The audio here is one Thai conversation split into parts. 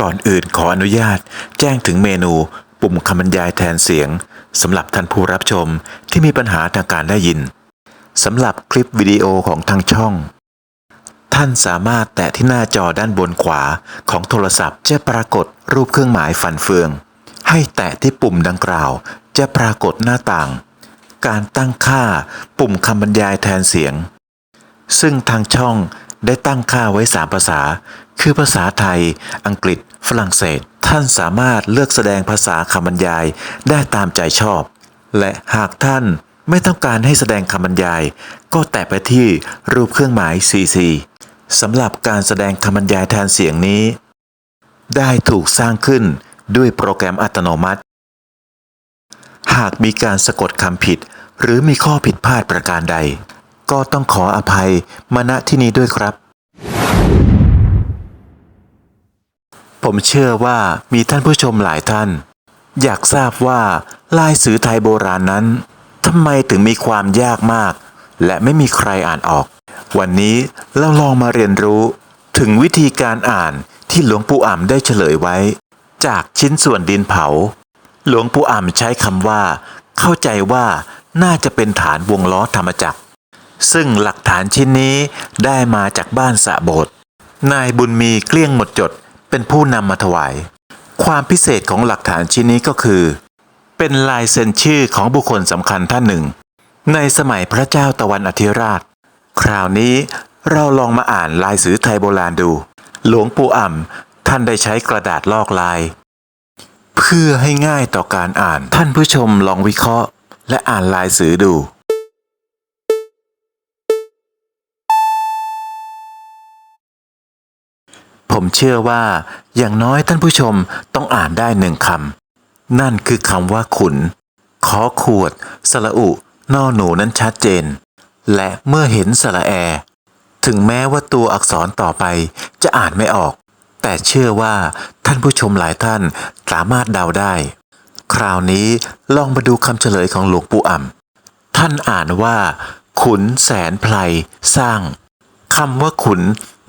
ก่อนอื่นขออนุญาตแจ้งถึงเมนูปุ่มคำบรรยายแทนเสียงสำหรับท่านผู้รับชมที่มีปัญหาทางการได้ยินสำหรับคลิปวิดีโอของทางช่อง ท่านสามารถแตะที่หน้าจอด้านบนขวาของโทรศัพท์จะปรากฏรูปเครื่องหมายฟันเฟือง ให้แตะที่ปุ่มดังกล่าว จะปรากฏหน้าต่าง การตั้งค่าปุ่มคำบรรยายแทนเสียง ซึ่งทางช่อง ได้ตั้งค่าไว้ 3 ภาษา คือภาษาไทย อังกฤษ ฝรั่งเศส ท่านสามารถเลือกแสดงภาษาคำบรรยายได้ตามใจชอบ และหากท่านไม่ต้องการให้แสดงคำบรรยาย ก็แตะไปที่รูปเครื่องหมาย CC สำหรับการแสดงคำบรรยายแทนเสียงนี้ ได้ถูกสร้างขึ้นด้วยโปรแกรมอัตโนมัติ หากมีการสะกดคำผิด หรือมีข้อผิดพลาดประการใด ก็ต้องขออภัยมาณที่นี้ด้วยครับ ผมเชื่อว่ามีท่านผู้ชมหลายท่าน อยากทราบว่าลายสือไทยโบราณนั้นทำไมถึงมีความยากมาก และไม่มีใครอ่านออก วันนี้เราลองมาเรียนรู้ ถึงวิธีการอ่านที่หลวงปู่อ่ำได้เฉลยไว้ จากชิ้นส่วนดินเผา หลวงปู่อ่ำใช้คำว่า เข้าใจว่าน่าจะเป็นฐานวงล้อธรรมจักร ซึ่งหลักฐานชิ้นนี้ได้มาจากบ้านสะโบดนายบุญมีเกลี้ยงหมดจดเป็นผู้นำมาถวาย ความพิเศษของหลักฐานชิ้นนี้ก็คือ เป็นลายเซ็นชื่อของบุคคลสำคัญท่านหนึ่ง ในสมัยพระเจ้าตะวันอธิราช คราวนี้เราลองมาอ่านลายสือไทยโบราณดู หลวงปู่อ่ำท่านได้ใช้กระดาษลอกลาย เพื่อให้ง่ายต่อการอ่านท่านผู้ชมลองวิเคราะห์ และอ่านลายสือดู ผมเชื่อว่า อย่างน้อยท่านผู้ชมต้องอ่านได้หนึ่งคำนั่นคือคำว่าขุน ขอขวด สระอุนอหนูนั้นชัดเจน และเมื่อเห็นสระแอ ถึงแม้ว่าตัวอักษรต่อไปจะอ่านไม่ออก แต่เชื่อว่าท่านผู้ชมหลายท่านสามารถเดาได้ คราวนี้ลองมาดูคำเฉลยของหลวงปู่อ่ำท่านอ่านว่า ขุนแสนไพลสร้างคำว่าขุน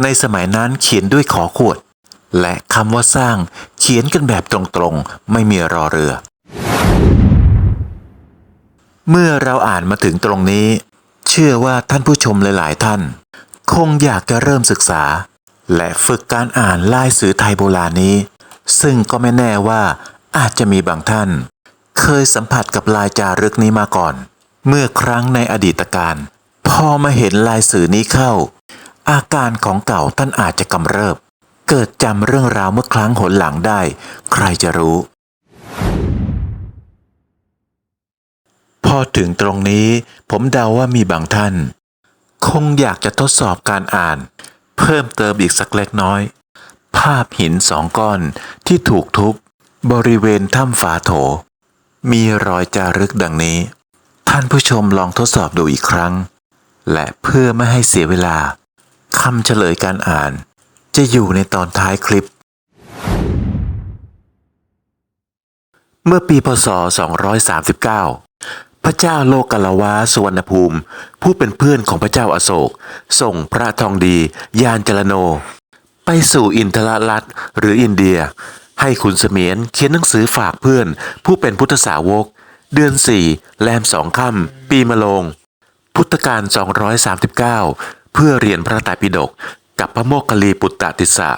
ในสมัยนั้นเขียนด้วยขอขวด และคำว่าสร้างเขียนกันแบบตรงๆ ไม่มีรอเรือ เมื่อเราอ่านมาถึงตรงนี้ เชื่อว่าท่านผู้ชมหลายๆท่าน คงอยากจะเริ่มศึกษา และฝึกการอ่านลายสือไทยโบราณนี้ ซึ่งก็ไม่แน่ว่าอาจจะมีบางท่าน เคยสัมผัสกับลายจารึกนี้มาก่อน เมื่อครั้งในอดีตการ พอมาเห็นลายสื่อนี้เข้า อาการของเก่าท่านอาจจะกำเริบ เกิดจำเรื่องราวเมื่อครั้งหนหลังได้ ใครจะรู้ พอถึงตรงนี้ผมเดาว่ามีบางท่าน คงอยากจะทดสอบการอ่าน เพิ่มเติมอีกสักเล็กน้อย ภาพหินสองก้อนที่ถูกทุบบริเวณถ้ำฝาโถ มีรอยจารึกดังนี้ ท่านผู้ชมลองทดสอบดูอีกครั้ง และเพื่อไม่ให้เสียเวลา คำเฉลยการอ่าน จะอยู่ในตอนท้ายคลิป เมื่อปีพศ 239 พระเจ้าโลกลาวาสุวรรณภูมิ ผู้เป็นเพื่อนของพระเจ้าอาโศก ส่งพระทองดี ยานจรโน ไปสู่อินทรลัตหรืออินเดีย ให้ขุนเสมียนเขียนหนังสือฝากเพื่อน ผู้เป็นพุทธสาวก เดือนสี่แรมสองค่ำปีมะโรงพุทธกาล239 เพื่อเรียนพระไตรปิฎกกับพระโมคคัลลีปุตตติสสะ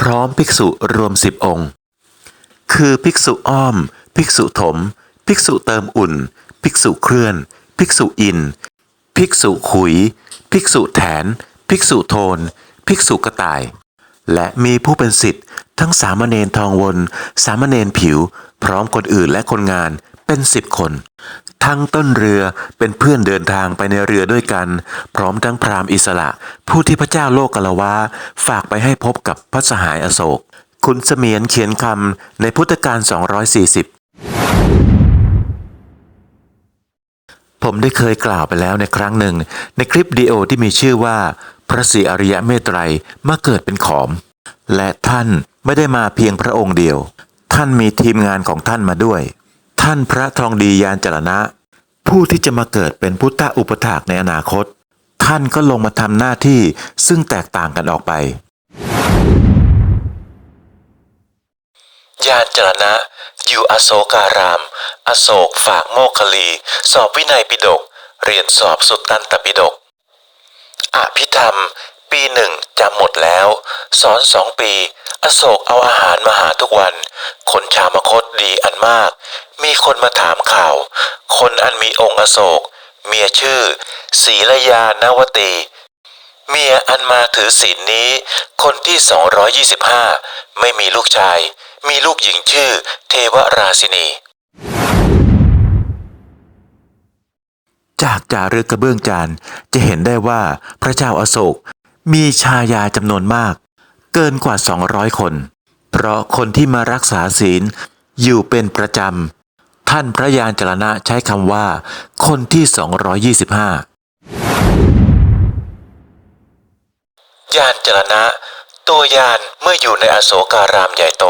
พร้อมภิกษุรวมสิบองค์ คือภิกษุอ้อม ภิกษุถม ภิกษุเติมอุ่น ภิกษุเคลื่อน ภิกษุอิน ภิกษุขุย ภิกษุแถน ภิกษุโทน ภิกษุกระต่าย และมีผู้เป็นสิทธิ์ทั้งสามเณรทองวน สามเณรผิว พร้อมคนอื่นและคนงานเป็นสิบคน ทั้งต้นเรือเป็นเพื่อนเดินทางไปในเรือด้วยกัน พร้อมทั้งพราหมณ์อิสระ ผู้ที่พระเจ้าโลกกลาวาฝากไปให้พบกับพระสหายอโศก คุณเสมียนเขียนคำในพุทธกาล240 ผมได้เคยกล่าวไปแล้วในครั้งหนึ่ง ในคลิปดีโอที่มีชื่อว่า พระศรีอริยะเมตไตรมาเกิดเป็นขอม และท่านไม่ได้มาเพียงพระองค์เดียว ท่านมีทีมงานของท่านมาด้วย ท่านพระทองดียานจรณะ ผู้ที่จะมาเกิดเป็นพุทธอุปถากในอนาคต ท่านก็ลงมาทำหน้าที่ซึ่งแตกต่างกันออกไป ยานจรณะ อยู่อโศการาม อโศกฝากโมคคลี สอบวินัยปิฎกเรียนสอบสุตตันตปิฎกอภิธรรม ปีหนึ่งจำหมดแล้ว สอนสองปี อโศกเอาอาหารมาหาทุกวัน คนชามคตดีอันมาก มีคนมาถามข่าว คนอันมีองค์อโศก เมียชื่อศรีลยานวตีเมียอันมาถือศีลนี้ คนที่ 225 ไม่มีลูกชาย มีลูกหญิงชื่อ เทวราชินี จากจารึกกระเบื้องจานจะเห็นได้ว่าพระเจ้าอาโศก มีชายาจำนวนมาก เกินกว่า 200 คน เพราะคนที่มารักษาศีลอยู่เป็นประจำ ท่านพระยานจรณะใช้คำว่า คนที่ 225 ยานจรณะ ตัวยานเมื่ออยู่ในอโศการามใหญ่โต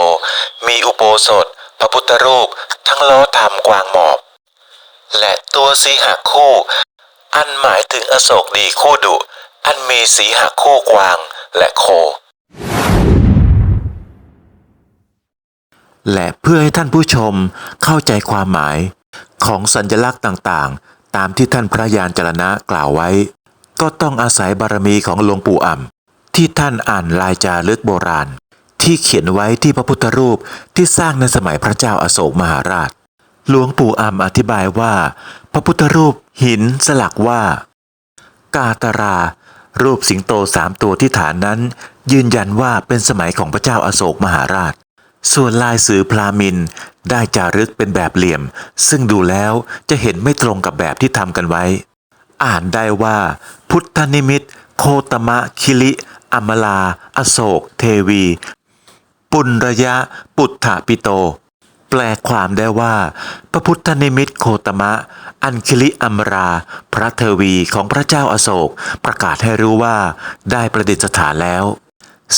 มีอุโบสถ พระพุทธรูป ทั้งล้อธรรมกวางหมอบ และตัวสีหคู่ อันหมายถึงอโศกดีคู่ดุ อันมีสีหคู่กวางและโค และเพื่อให้ท่านผู้ชมเข้าใจความหมายของสัญลักษณ์ต่างๆ ตามที่ท่านพระยานจรณะกล่าวไว้ ก็ต้องอาศัยบารมีของหลวงปู่อ่ำที่ท่านอ่านลายจารึกโบราณ ที่เขียนไว้ที่พระพุทธรูปที่สร้างในสมัยพระเจ้าอาโศกมหาราช หลวงปู่อ่ำอธิบายว่า พระพุทธรูปหินสลักว่า กาตารา รูปสิงโตสามตัวที่ฐานนั้น ยืนยันว่าเป็นสมัยของพระเจ้าอาโศกมหาราช ส่วนลายสือพลามินได้จารึกเป็นแบบเหลี่ยม ซึ่งดูแล้วจะเห็นไม่ตรงกับแบบที่ทำกันไว้ อ่านได้ว่า พุทธนิมิต โคตมะคิลิอมลา อโศก เทวี ปุณระยะ ปุถะปิโต แปลความได้ว่า พระพุทธนิมิตโคตมะ อันคิลิอัมรา พระเทวีของพระเจ้าอาโศก ประกาศให้รู้ว่าได้ประดิษฐานแล้ว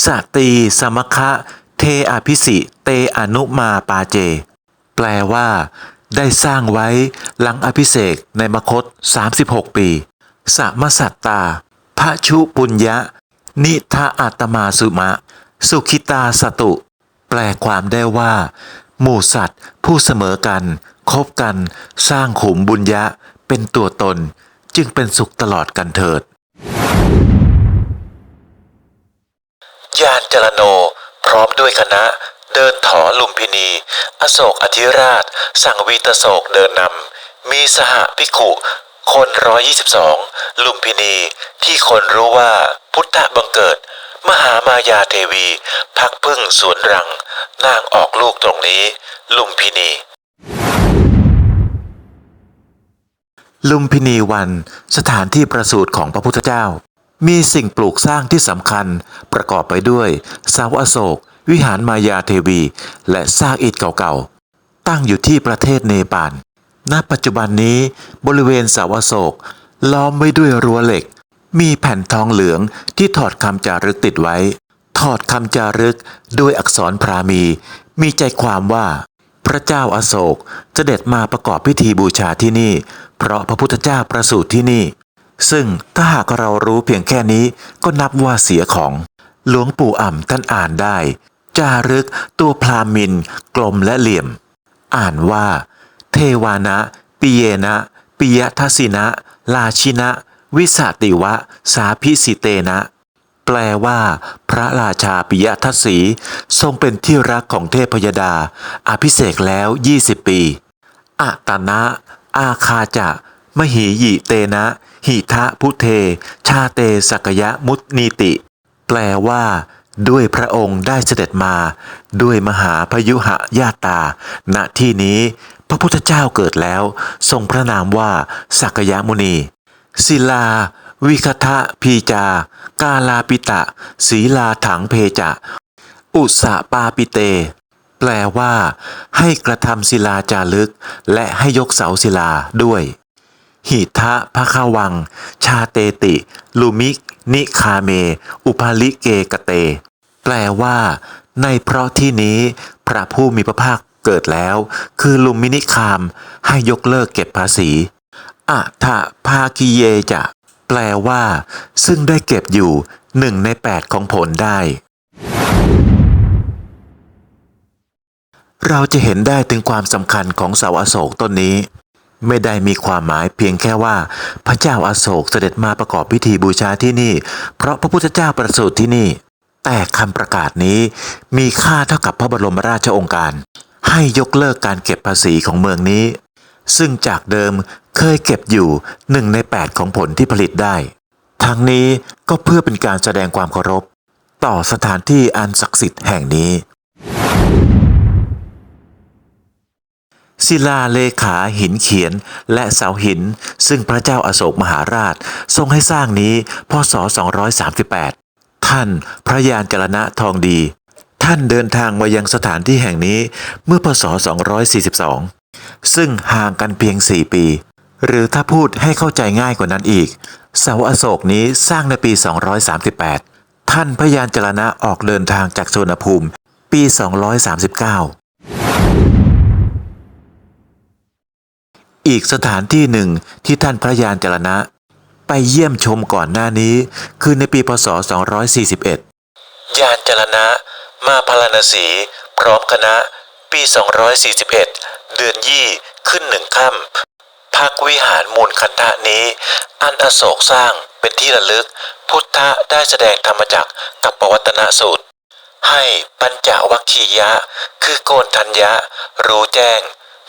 สตีสมคะเทอภิสิ เตอนุมาปาเจ แปลว่า ได้สร้างไว้หลังอภิเษกในมคต 36 ปีสมสัตตา พระชุปุญญะ นิทาอาตมาสุมะ สุขิตาสตุ แปลความได้ว่า หมู่สัตว์ ผู้เสมอกัน คบกัน สร้างขุมบุญยะ เป็นตัวตน จึงเป็นสุขตลอดกันเถิด ยานจรโน พร้อมด้วยคณะ เดินถอลุมพินี อโศกอธิราช สั่งวีตโศกเดินนำ มีสหภิกขุ คนร้อยยี่สิบสองลุมพินี ที่คนรู้ว่าพุทธบังเกิด มหามายาเทวี พักพึ่งสวนรังนางออกลูกตรงนี้ ลุมพินี ลุมพินีวันสถานที่ประสูติของพระพุทธเจ้า มีสิ่งปลูกสร้างที่สำคัญประกอบไปด้วยเสาอโศก วิหารมายาเทวี และซากอิฐเก่าๆ ตั้งอยู่ที่ประเทศเนปาลณปัจจุบันนี้บริเวณเสาอโศกล้อมไว้ด้วยรั้วเหล็ก มีแผ่นทองเหลืองที่ถอดคำจารึกติดไว้ ถอดคำจารึกด้วยอักษรพราหมี มีใจความว่า พระเจ้าอาโศกเสด็จมาประกอบพิธีบูชาที่นี่ เพราะพระพุทธเจ้าประสูติที่นี่ ซึ่งถ้าหากเรารู้เพียงแค่นี้ก็นับว่าเสียของ หลวงปู่อ่ำท่านอ่านได้ จารึกตัวพราหมิน กลมและเหลี่ยม อ่านว่า เทวานะ ปิเยนะ ปิยทัสสินะ ลาชินะ วิสาติวะ สาพิสิเตนะ แปลว่า พระราชาปิยทัศสีทรงเป็นที่รักของเทพยดา อภิเษกแล้ว 20 ปีอะตนะ อาคาจะ มหิยิเตนะ หิทะพุเท ชาเตสักยะมุตนีติ แปลว่าด้วยพระองค์ได้เสด็จมา ด้วยมหาพยุหะญาตา ณที่นี้ พระพุทธเจ้าเกิดแล้ว ทรงพระนามว่า สักยะมุนี ศิลา วิคทะพีจา กาลาปิตะ ศีลาถังเพจะ อุสะปาปิเต แปลว่า ให้กระทำศิลาจารึก และให้ยกเสาศิลาด้วย หิทะพะคาวัง ชาเตติ ลุมิก นิคาเม อุปาลิเกกเต แปลว่า ในเพราะที่นี้ พระผู้มีพระภาคเกิดแล้ว คือลุมมินิคาม ให้ยกเลิกเก็บภาษี อะทะภาคีเยจะ แปลว่า ซึ่งได้เก็บอยู่หนึ่งในแปดของผลได้ เราจะเห็นได้ถึงความสำคัญของเสาอโศกต้นนี้ ไม่ได้มีความหมายเพียงแค่ว่า พระเจ้าอาโศกเสด็จมาประกอบพิธีบูชาที่นี่ เพราะพระพุทธเจ้าประสูติที่นี่ แต่คำประกาศนี้มีค่าเท่ากับพระบรมราชโองการ ให้ยกเลิกการเก็บภาษีของเมืองนี้ ซึ่งจากเดิมเคยเก็บอยู่หนึ่งใน 8 ของผลที่ผลิตได้ ทั้งนี้ก็เพื่อเป็นการแสดงความเคารพ ต่อสถานที่อันศักดิ์สิทธิ์แห่งนี้ ศิลาเลขาหินเขียนและเสาหิน ซึ่งพระเจ้าอาโศกมหาราชทรงให้สร้างนี้พศ 238 ท่านพระยานจรณะทองดี ท่านเดินทางมายังสถานที่แห่งนี้เมื่อพศ 242 ซึ่งห่างกันเพียง 4 ปี หรือถ้าพูดให้เข้าใจง่ายกว่านั้นอีก เสาอโศกนี้สร้างในปี 238 ท่านพระยานจรณะออกเดินทางจากสวนภูมิ ปี 239อีกสถานที่หนึ่งที่ท่านพระยานจรณะ ไปเยี่ยมชมก่อนหน้านี้ คือในปีพศ 241 ยานจรณะ มาพารณสี พร้อมคณะ ปี 241 เดือนยี่ขึ้นหนึ่งค่ำพักวิหารมูลคันธะนี้ อันอโศกสร้างเป็นที่ระลึก พุทธะได้แสดงธรรมจักกับปวัตนสูตร ให้ปัญจวัคคียะ คือโกนทัญญะ รู้แจ้ง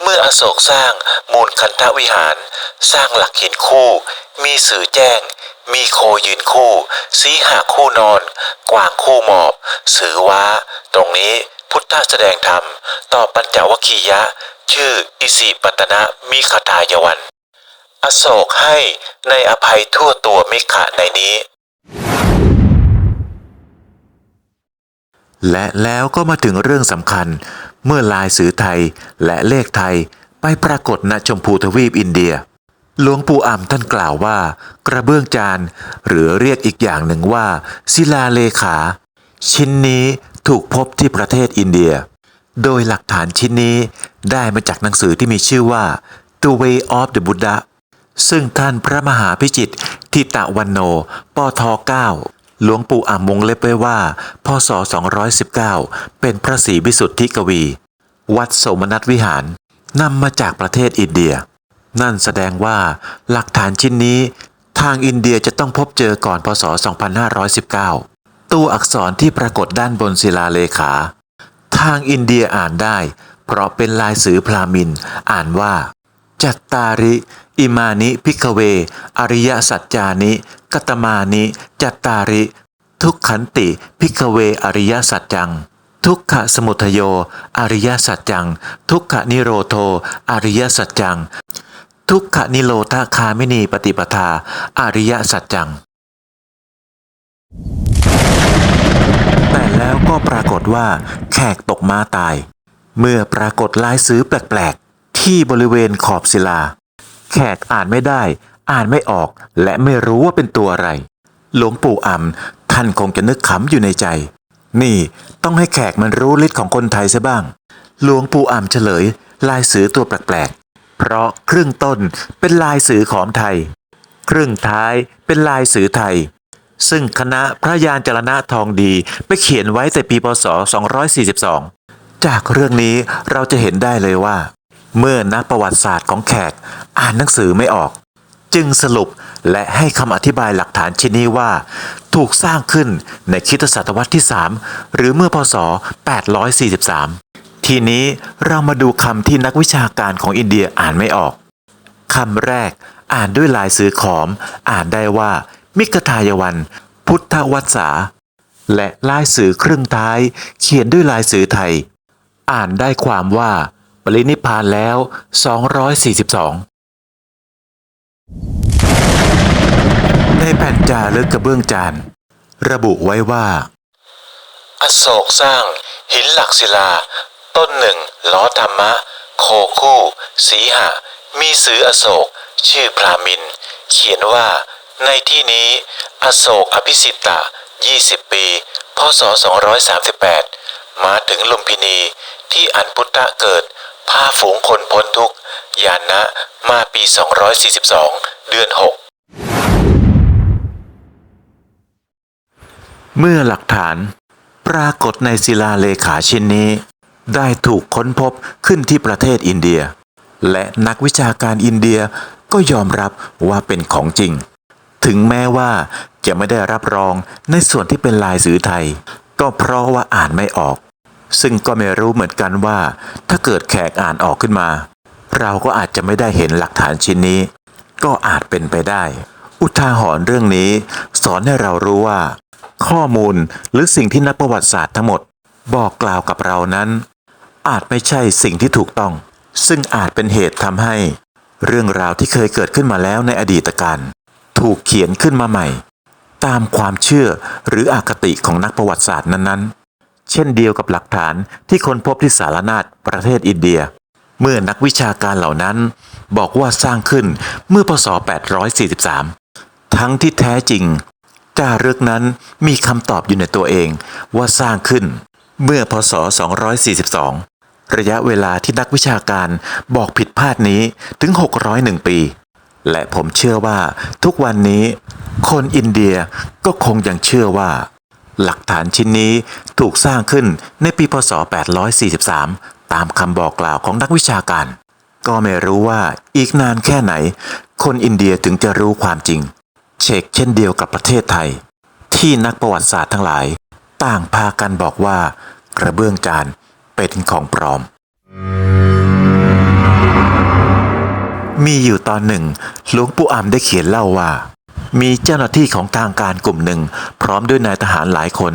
เมื่ออโศกสร้างมูลคันธวิหาร สร้างหลักหินคู่ มีสื่อแจ้งมีโคยืนคู่ สีหาคู่นอน กวางคู่หมอบ สือว้า ตรงนี้พุทธะแสดงธรรม ต่อปัญจวัคคียะ ชื่ออิสิปตนะมิขทายวัน อโศกให้ในอภัยทั่วตัวมิขะในนี้ และแล้วก็มาถึงเรื่องสำคัญ เมื่อลายสือไทยและเลขไทยไปปรากฏณชมพูทวีปอินเดีย หลวงปู่อ่ำท่านกล่าวว่า กระเบื้องจาน หรือเรียกอีกอย่างหนึ่งว่า ศิลาเลขา ชิ้นนี้ถูกพบที่ประเทศอินเดีย โดยหลักฐานชิ้นนี้ได้มาจากหนังสือที่มีชื่อว่า The Way of the Buddha ซึ่งท่านพระมหาพิจิตทิตะวันโน ปท9หลวงปู่อ่ำวงเล็บไว้ว่า พศ 219 เป็นพระศรีวิสุทธิกวี วัดโสมนัสวิหารนำมาจากประเทศอินเดีย นั่นแสดงว่าหลักฐานชิ้นนี้ ทางอินเดียจะต้องพบเจอก่อนพศ 2519 ตัวอักษรที่ปรากฏด้านบนศิลาเลขา ทางอินเดียอ่านได้ เพราะเป็นลายสือพราหมินอ่านว่า จัตตาริ อิมานิพิกเว อริยสัจจานิกตมานิ จัตตาริ ทุกขันติพิกเวอริยสัจจัง ทุกขสมุทโย อริยสัจจัง ทุกขนิโรโท อริยสัจจัง ทุกขนิโรธคามินีปฏิปทา อริยสัจจัง แล้วก็ปรากฏว่าแขกตกม้าตาย เมื่อปรากฏลายซื้อแปลกๆ ที่บริเวณขอบศิลา แขกอ่านไม่ได้ อ่านไม่ออก และไม่รู้ว่าเป็นตัวอะไร หลวงปู่อ่ำท่านคงจะนึกขำอยู่ในใจ นี่ต้องให้แขกมันรู้ฤทธิ์ของคนไทยซะบ้าง หลวงปู่อ่ำเฉลย ลายสือตัวแปลกๆ เพราะครึ่งต้นเป็นลายสือของไทย ครึ่งท้ายเป็นลายสือไทย ซึ่งคณะพระยานจรณะทองดีไปเขียนไว้แต่ปีพศ 242 จากเรื่องนี้เราจะเห็นได้เลยว่า เมื่อนักประวัติศาสตร์ของแขกอ่านหนังสือไม่ออก จึงสรุปและให้คำอธิบายหลักฐานชิ้นนี้ว่า ถูกสร้างขึ้นในคริสตศตวรรษที่ 3 หรือเมื่อพศ 843 ทีนี้เรามาดูคำที่นักวิชาการของอินเดียอ่านไม่ออกคำแรกอ่านด้วยลายสือขอม อ่านได้ว่า มิกทายวัน พุทธวัตสาและลายสือครึ่งท้าย เขียนด้วยลายสือไทย อ่านได้ความว่า ปรินิพพานแล้ว 242 ในแผ่นจารึกกระเบื้องจาน ระบุไว้ว่า อโศกสร้าง หินหลักศิลา ต้นหนึ่งล้อธรรมะ โคคู่ สีหะ มีสืออโศก ชื่อพรามิน เขียนว่า ในที่นี้อโศกอภิสิตะ 20 ปี พศ 238 มาถึงลุมพินีที่อันพุทธะเกิดพาฝูงคนพ้นทุกข์ยานะมาปี 242 เดือน 6 เมื่อหลักฐานปรากฏในศิลาเลขาชิ้นนี้ ได้ถูกค้นพบขึ้นที่ประเทศอินเดีย และนักวิชาการอินเดียก็ยอมรับว่าเป็นของจริง ถึงแม้ว่าจะไม่ได้รับรองในส่วนที่เป็นลายสื่อไทย ก็เพราะว่าอ่านไม่ออก ซึ่งก็ไม่รู้เหมือนกันว่า ถ้าเกิดแขกอ่านออกขึ้นมา เราก็อาจจะไม่ได้เห็นหลักฐานชิ้นนี้ ก็อาจเป็นไปได้ อุทาหรณ์เรื่องนี้ สอนให้เรารู้ว่า ข้อมูลหรือสิ่งที่นักประวัติศาสตร์ทั้งหมด บอกกล่าวกับเรานั้น อาจไม่ใช่สิ่งที่ถูกต้อง ซึ่งอาจเป็นเหตุทำให้ เรื่องราวที่เคยเกิดขึ้นมาแล้วในอดีตการ ถูกเขียนขึ้นมาใหม่ ตามความเชื่อหรืออคติของนักประวัติศาสตร์นั้นๆ เช่นเดียวกับหลักฐานที่ค้นพบที่สารนาฏประเทศอินเดีย เมื่อนักวิชาการเหล่านั้น บอกว่าสร้างขึ้นเมื่อพศ 843 ทั้งที่แท้จริงจารึกนั้นมีคำตอบอยู่ในตัวเองว่าสร้างขึ้น เมื่อพศ 242 ระยะเวลาที่นักวิชาการบอกผิดพลาดนี้ถึง 601 ปี และผมเชื่อว่าทุกวันนี้ คนอินเดียก็คงยังเชื่อว่า หลักฐานชิ้นนี้ถูกสร้างขึ้นในปีพศ 843 ตามคำบอกกล่าวของนักวิชาการ ก็ไม่รู้ว่าอีกนานแค่ไหน คนอินเดียถึงจะรู้ความจริง เชกเช่นเดียวกับประเทศไทย ที่นักประวัติศาสตร์ทั้งหลาย ต่างพากันบอกว่ากระเบื้องจานเป็นของปลอม มีอยู่ตอนหนึ่ง หลวงปู่อ่ำได้เขียนเล่าว่า มีเจ้าหน้าที่ของทางการกลุ่มหนึ่ง พร้อมด้วยนายทหารหลายคน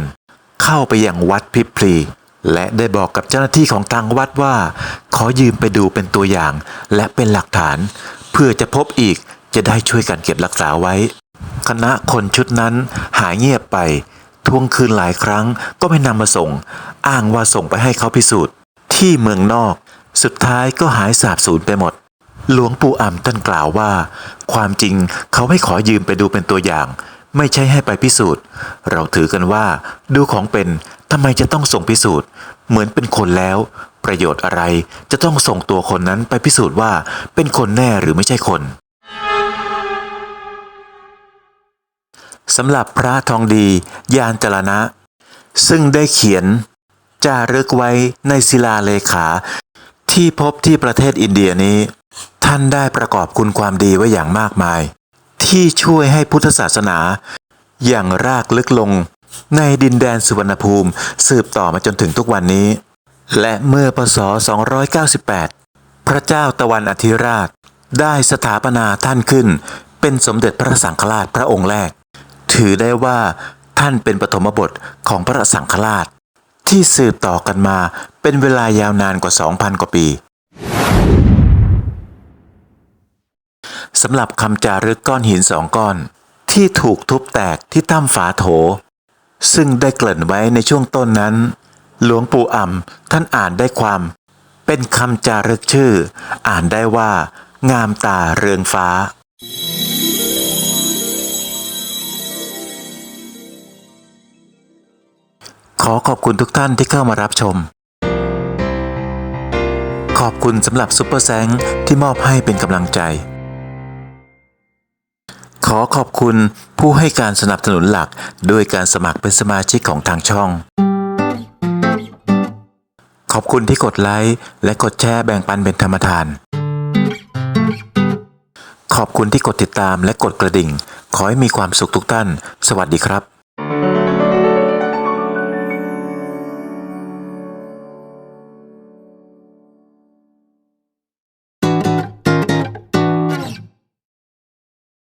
เข้าไปยังวัดพิพลี และได้บอกกับเจ้าหน้าที่ของทางวัดว่า ขอยืมไปดูเป็นตัวอย่าง และเป็นหลักฐาน เพื่อจะพบอีกจะได้ช่วยกันเก็บรักษาไว้ คณะคนชุดนั้นหายเงียบไป ทวงคืนหลายครั้งก็ไม่นำมาส่ง อ้างว่าส่งไปให้เขาพิสูจน์ ที่เมืองนอก สุดท้ายก็หายสาบสูญไปหมด หลวงปู่อ่ำท่านกล่าวว่า ความจริงเขาไม่ขอยืมไปดูเป็นตัวอย่าง ไม่ใช่ให้ไปพิสูจน์ เราถือกันว่า ดูของเป็นทำไมจะต้องส่งพิสูจน์ เหมือนเป็นคนแล้ว ประโยชน์อะไรจะต้องส่งตัวคนนั้นไปพิสูจน์ว่าเป็นคนแน่หรือไม่ใช่คนสำหรับพระทองดียานจรณะ ซึ่งได้เขียนจารึกไว้ในศิลาเลขา ที่พบที่ประเทศอินเดียนี้ ท่านได้ประกอบคุณความดีไว้อย่างมากมาย ที่ช่วยให้พุทธศาสนา อย่างรากลึกลง ในดินแดนสุวรรณภูมิสืบต่อมาจนถึงทุกวันนี้ และเมื่อปศ298 พระเจ้าตะวันอธิราช ได้สถาปนาท่านขึ้น เป็นสมเด็จพระสังฆราชพระองค์แรก ถือได้ว่าท่านเป็นปฐมบทของพระสังฆราช ที่สืบต่อกันมาเป็นเวลายาวนานกว่า 2,000 กว่าปี สำหรับคำจารึกก้อนหินสองก้อน ที่ถูกทุบแตกที่ถ้ำฝาโถ ซึ่งได้เกริ่นไว้ในช่วงต้นนั้น หลวงปู่อ่ำท่านอ่านได้ความ เป็นคำจารึกชื่อ อ่านได้ว่า งามตาเรืองฟ้า ขอขอบคุณทุกท่านที่เข้ามารับชมขอบคุณสำหรับซุปเปอร์แซงที่มอบให้เป็นกำลังใจ ขอขอบคุณผู้ให้การสนับสนุนหลัก ด้วยการสมัครเป็นสมาชิกของทางช่อง ขอบคุณที่กดไลค์และกดแชร์แบ่งปันเป็นธรรมทาน ขอบคุณที่กดติดตามและกดกระดิ่ง ขอให้มีความสุขทุกท่าน สวัสดีครับ